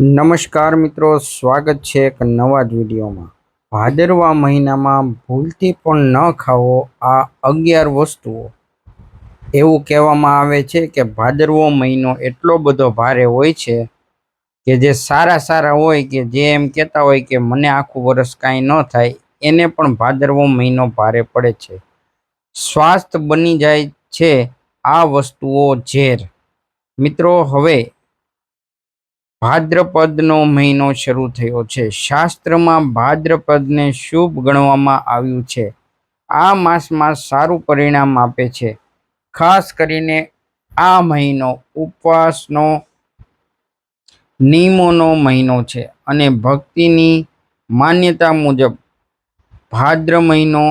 નમસ્કાર મિત્રો, સ્વાગત છે એક નવા જ વિડીયોમાં. ભાદરવા મહિનામાં ભૂલથી પણ ન ખાવો આ અગિયાર વસ્તુઓ. એવું કહેવામાં આવે છે કે ભાદરવો મહિનો એટલો બધો ભારે હોય છે કે જે સારા સારા હોય કે જે એમ કહેતા હોય કે મને આખું વર્ષ કાંઈ ન થાય, એને પણ ભાદરવો મહિનો ભારે પડે છે. સ્વાસ્થ્ય બની જાય છે આ વસ્તુઓ ઝેર. મિત્રો, હવે ભાદ્રપદનો મહિનો શરૂ થયો છે. શાસ્ત્રમાં ભાદ્રપદને શુભ ગણવામાં આવ્યું છે. આ માસમાં સારું પરિણામ આપે છે. ખાસ કરીને આ મહિનો ઉપવાસનો નિયમોનો મહિનો છે અને ભક્તિની માન્યતા મુજબ ભાદ્ર મહિનો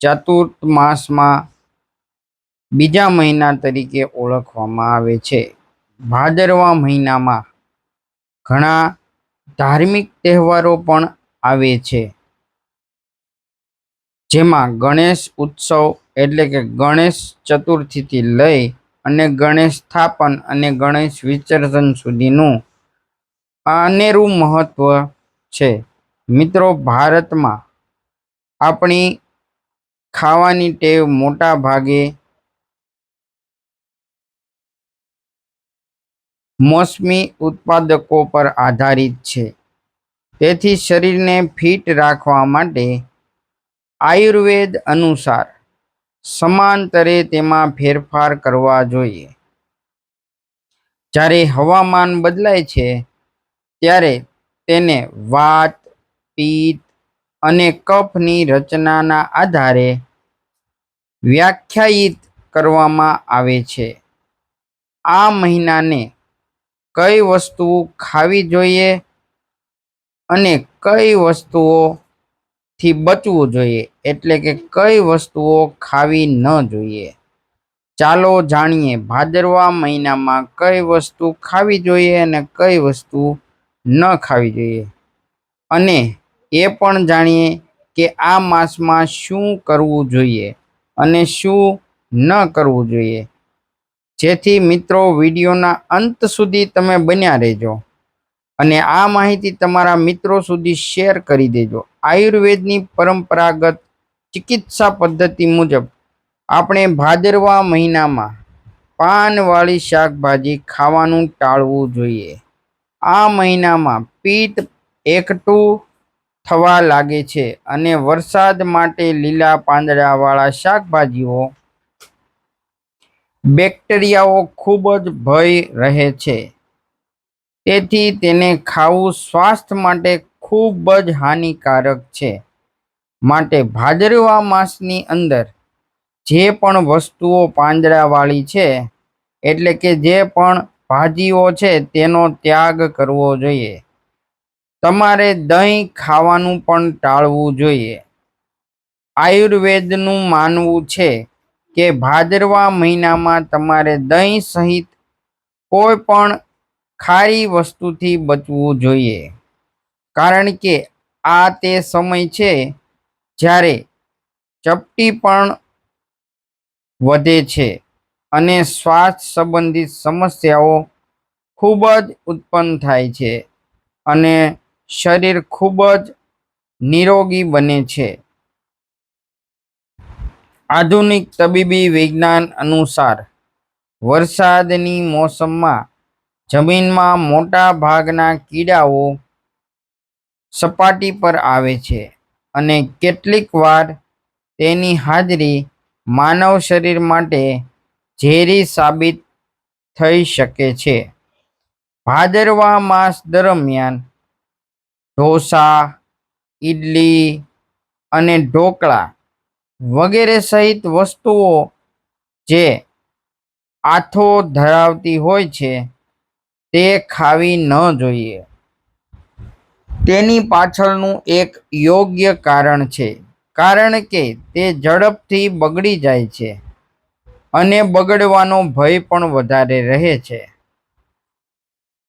ચતુર્થ માસમાં બીજા મહિના તરીકે ઓળખવામાં આવે છે. ભાદરવા મહિનામાં ઘણા ધાર્મિક તહેવારો પણ આવે છે. જેમાં ગણેશ ઉત્સવ એટલે કે ગણેશ ચતુર્થીથી લઈ અને ગણેશ સ્થાપન અને ગણેશ વિસર્જન સુધીનું અનેરું મહત્વ છે. મિત્રો, ભારતમાં આપણી ખાવાની ટેવ મોટા ભાગે મોસમી ઉત્પાદકો પર આધારિત છે. તેથી શરીરને ફિટ રાખવા માટે આયુર્વેદ અનુસાર સમાંતરે તેમાં ફેરફાર કરવા જોઈએ. જ્યારે હવામાન બદલાય છે, ત્યારે તેને વાત, પિત્ત અને કફની રચનાના આધારે વ્યાખ્યાયિત કરવામાં આવે છે. આ મહિનાને કઈ વસ્તુ ખાવી જોઈએ અને કઈ વસ્તુઓથી બચવું જોઈએ? એટલે કે કઈ વસ્તુઓ ખાવી ન જોઈએ? ચાલો જાણીએ, ભાદરવા મહિનામાં કઈ વસ્તુ ખાવી જોઈએ અને કઈ વસ્તુ ન ખાવી જોઈએ? અને એ પણ જાણીએ કે આ માસમાં શું કરવું જોઈએ અને શું ન કરવું જોઈએ? જેથી મિત્રો વિડીયોના અંત સુધી તમે બન્યા રહેજો. અને આ માહિતી તમારા મિત્રો સુધી શેર કરી દેજો. આયુર્વેદની પરંપરાગત ચિકિત્સા પદ્ધતિ મુજબ આપણે ભાદરવા મહિનામાં પાનવાળી શાકભાજી ખાવાનું ટાળવું જોઈએ. આ મહિનામાં પિત્ત એકઠું થવા લાગે છે અને વરસાદ માટે લીલા પાંદડાવાળા શાકભાજીઓ બેક્ટેરિયાઓ ખૂબ જ ભય રહે છે. તેથી તેને ખાવું સ્વાસ્થ્ય માટે ખૂબ જ હાનિકારક છે. માટે ભાદરવા માસની અંદર જે પણ વસ્તુઓ પાંજરાવાળી છે, એટલે કે જે પણ ભાજીઓ છે, તેનો ત્યાગ કરવો જોઈએ. તમારે દહીં ખાવાનું પણ ટાળવું જોઈએ. આયુર્વેદનું માનવું છે કે ભાદરવા મહિનામાં તમારે દહીં સહિત કોઈ પણ ખારી વસ્તુથી બચવું જોઈએ. કારણ કે આ તે સમય છે જ્યારે ચપટી પણ વધે છે અને શ્વાસ સંબંધિત સમસ્યાઓ ખૂબ જ ઉત્પન્ન થાય છે અને શરીર ખૂબ જ નિરોગી બને છે. આધુનિક તબીબી વિજ્ઞાન અનુસાર વરસાદની મોસમમાં જમીનમાં મોટા ભાગના કીડાઓ સપાટી પર આવે છે અને કેટલીક વાર તેની હાજરી માનવ શરીર માટે ઝેરી સાબિત થઈ શકે છે. ભાદરવા માસ દરમિયાન ઢોસા, ઈડલી અને ઢોકળા વગેરે સહિત વસ્તુઓ જે આથો ધરાવતી હોય છે, તે ખાવી ન જોઈએ. તેની પાછળનું એક યોગ્ય કારણ છે, કારણ કે તે ઝડપથી બગડી જાય છે અને બગડવાનો ભય પણ વધારે રહે છે.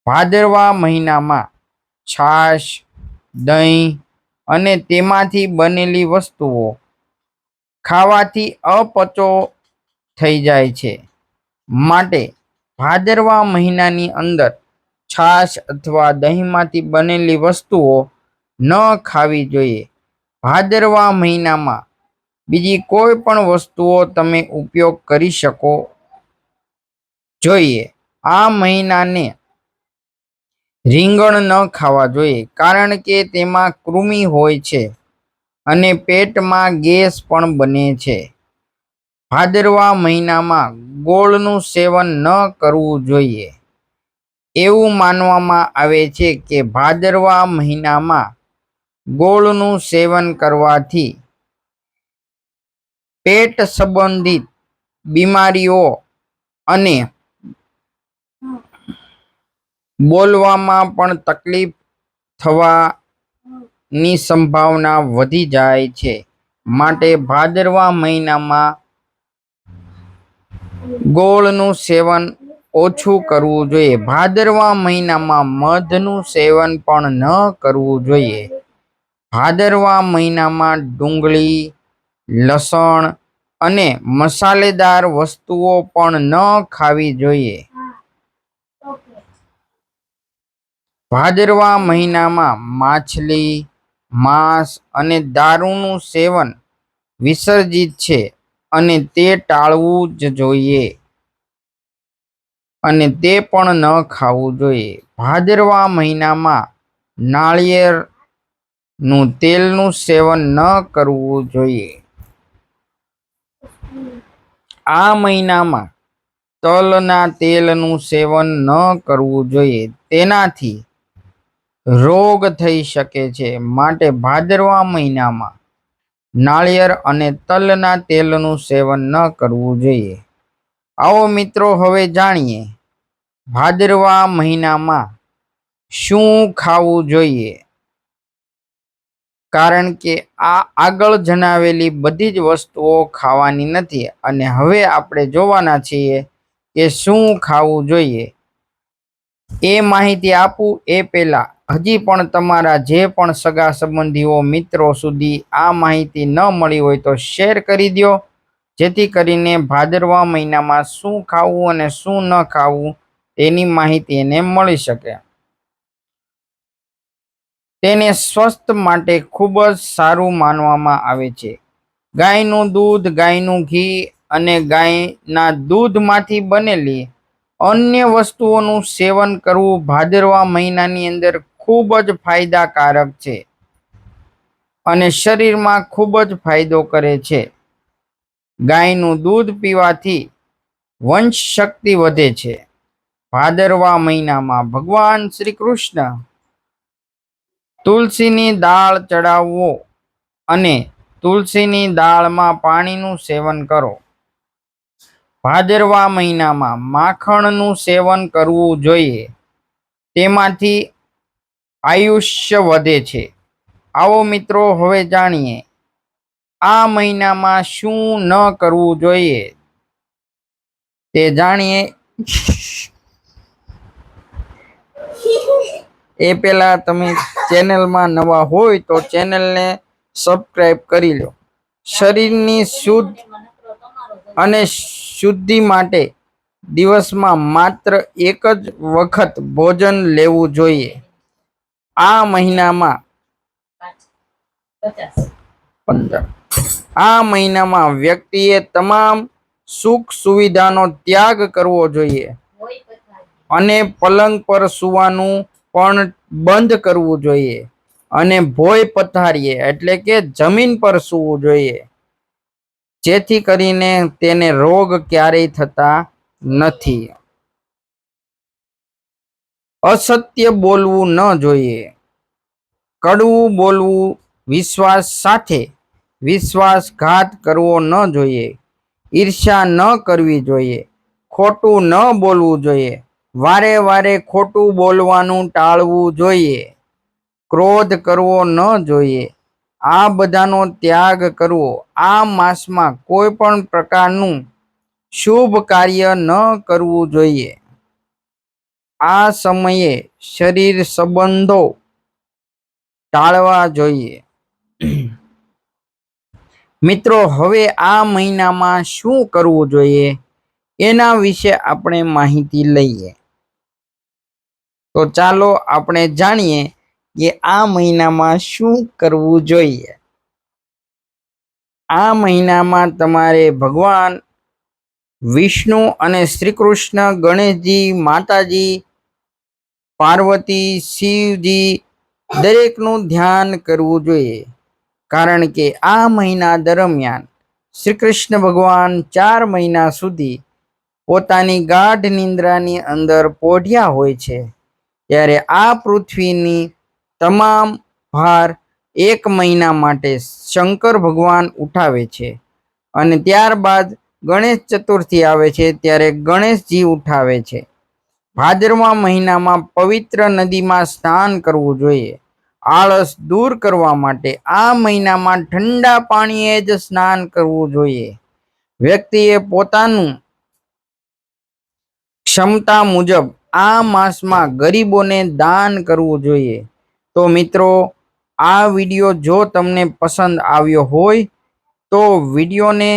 ભાદરવા મહિનામાં છાશ, દહીં અને તેમાંથી બનેલી વસ્તુઓ ખાવાથી અપચો થઈ જાય છે. માટે ભાદરવા મહિનાની અંદર છાશ અથવા દહીંમાંથી બનેલી વસ્તુઓ ન ખાવી જોઈએ. ભાદરવા મહિનામાં બીજી કોઈ પણ વસ્તુઓ તમે ઉપયોગ કરી શકો જોઈએ. આ મહિનાને રીંગણ ન ખાવા જોઈએ, કારણ કે તેમાં કૃમિ હોય છે. અને પેટમાં ગેસ પણ બને છે. ભાદરવા મહિનામાં ગોળનું સેવન ન કરવું જોઈએ. એવું માનવામાં આવે છે કે ભાદરવા મહિનામાં ગોળનું સેવન કરવાથી પેટ સંબંધિત બીમારીઓ અને બોલવામાં પણ તકલીફ થવાની સંભાવના વધી જાય છે. માટે ભાદરવા મહિનામાં ગોળનું સેવન ઓછું કરવું જોઈએ. ભાદરવા મહિનામાં મધનું સેવન પણ ન કરવું જોઈએ. ભાદરવા મહિનામાં ડુંગળી, લસણ અને મસાલેદાર વસ્તુઓ પણ ન ખાવી જોઈએ. ભાદરવા મહિનામાં માછલી માંસ અને દારૂનું સેવન વિસર્જિત છે અને તે ટાળવું જ જોઈએ. અને તે પણ ન ખાવું જોઈએ. ભાદરવા મહિનામાં નાળિયેરનું તેલનું સેવન ન કરવું જોઈએ. આ મહિનામાં તલના તેલનું સેવન ન કરવું જોઈએ. તેનાથી રોગ થઈ શકે છે. માટે ભાદરવા મહિનામાં નાળિયેર અને તલના તેલનું સેવન ન કરવું જોઈએ. આવો મિત્રો, હવે જાણીએ ભાદરવા મહિનામાં શું ખાવું જોઈએ? કારણ કે આ આગળ જણાવેલી બધી જ વસ્તુઓ ખાવાની નથી. અને હવે આપણે જોવાના છીએ કે શું ખાવું જોઈએ. એ માહિતી આપું એ પહેલાં. હજી પણ તમારા જે પણ સગા સંબંધીઓ, મિત્રો સુધી આ માહિતી ન મળી હોય તો શેર કરી દો જેથી કરીને ભાદરવા મહિનામાં શું ખાવું અને શું ન ખાવું તેની માહિતી એને મળી શકે. તેને સ્વસ્થ માટે ખૂબ જ સારું માનવામાં આવે છે. ગાયનું દૂધ, ગાયનું ઘી અને ગાયના દૂધમાંથી બનેલી અન્ય વસ્તુઓનું સેવન કરવું ભાદરવા મહિનાની અંદર ખૂબ જ ફાયદાકારક છે અને શરીરમાં ખૂબ જ ફાયદો કરે છે. ગાયનું દૂધ પીવાથી વંશ શક્તિ વધે છે. ભાદરવા મહિનામાં ભગવાન શ્રી કૃષ્ણ તુલસીની દાળ ચડાવવો અને તુલસીની દાળમાં પાણીનું સેવન કરો. ભાદરવા મહિનામાં માખણનું સેવન કરવું જોઈએ. તેમાંથી આયુષ્ય વધે છે. આવો મિત્રો, હવે જાણીએ. આ મહિનામાં શું ન કરવું જોઈએ? તે જાણીએ. એ પહેલા તમે ચેનલમાં નવા હોય તો ચેનલને સબસ્ક્રાઇબ કરી લો. શરીરની શુદ્ધ અને શુદ્ધિ માટે દિવસમાં માત્ર એક જ વખત ભોજન લેવું જોઈએ. આ મહિનામાં આ મહિનામાં વ્યક્તિએ તમામ સુખ સુવિધાનો ત્યાગ કરવો જોઈએ અને પલંગ પર સૂવાનું પણ બંધ કરવું જોઈએ અને ભોય પથારીએ, એટલે કે જમીન પર સૂવું જોઈએ. જેથી કરીને તેને રોગ ક્યારેય થતા નથી. અસત્ય બોલવું ન જોઈએ. કડવું બોલવું વિશ્વાસ સાથે વિશ્વાસઘાત કરવો ન જોઈએ. ઈર્ષ્યા ન કરવી જોઈએ. ખોટું ન બોલવું જોઈએ. વારે વારે ખોટું બોલવાનું ટાળવું જોઈએ. ક્રોધ કરવો ન જોઈએ. આ બધાનો ત્યાગ કરવો. આ માસમાં કોઈ પણ પ્રકારનું શુભ કાર્ય ન કરવું જોઈએ. આ સમયે શરીર સંબંધો ટાળવા જોઈએ. મિત્રો, હવે આ મહિનામાં શું કરવું જોઈએ એના વિશે આપણે માહિતી લઈએ. તો ચાલો આપણે જાણીએ કે આ મહિનામાં શું કરવું જોઈએ? આ મહિનામાં તમારે ભગવાન, વિષ્ણુ અને શ્રી કૃષ્ણ ગણેશજી, માતાજી, પાર્વતી, શિવજી દરેકનું ધ્યાન કરવું જોઈએ. કારણ કે આ મહિના દરમિયાન શ્રી કૃષ્ણ ભગવાન ચાર મહિના સુધી પોતાની ગાઢ નિંદ્રાની અંદર પોઢ્યા હોય છે. ત્યારે આ પૃથ્વીની તમામ ભાર એક મહિના માટે શંકર ભગવાન ઉઠાવે છે. અને ત્યારબાદ ગણેશ ચતુર્થી આવે છે ત્યારે ગણેશજી ઉઠાવે છે. ભાદરવા મહિનામાં પવિત્ર નદીમાં સ્નાન કરવું જોઈએ. આળસ દૂર કરવા માટે આ મહિનામાં ઠંડા પાણીએ જ સ્નાન કરવું જોઈએ. વ્યક્તિએ પોતાનું ક્ષમતા મુજબ આ માસમાં ગરીબોને દાન કરવું જોઈએ. તો મિત્રો, આ વીડિયો જો તમને પસંદ આવ્યો હોય, તો વિડીયોને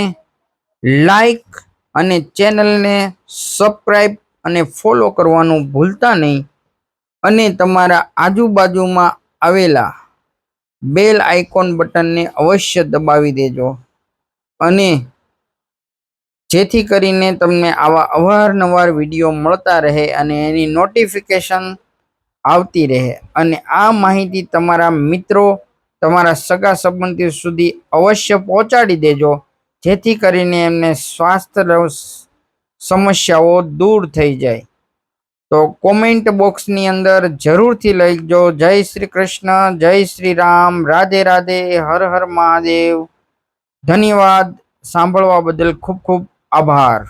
લાઈક અને ચેનલને સબસ્ક્રાઈબ અને ફોલો કરવાનું ભૂલતા નહીં. અને તમારા આજુબાજુમાં આવેલા બેલ આઇકોન બટનને અવશ્ય દબાવી દેજો. અને જેથી કરીને તમને આવા અવારનવાર વીડિયો મળતા રહે અને એની નોટિફિકેશન આવતી રહે. અને આ માહિતી તમારા મિત્રો, તમારા સગા સંબંધીઓ સુધી અવશ્ય પહોંચાડી દેજો. જેથી કરીને એમને સ્વાસ્થ્ય સમસ્યાઓ દૂર થઈ જાય. તો કોમેન્ટ બોક્સની અંદર જરૂરથી લખજો. જય શ્રી કૃષ્ણ, જય શ્રી રામ. રાધે રાધે, હર હર મહાદેવ. ધન્યવાદ. સાંભળવા બદલ ખૂબ ખૂબ આભાર.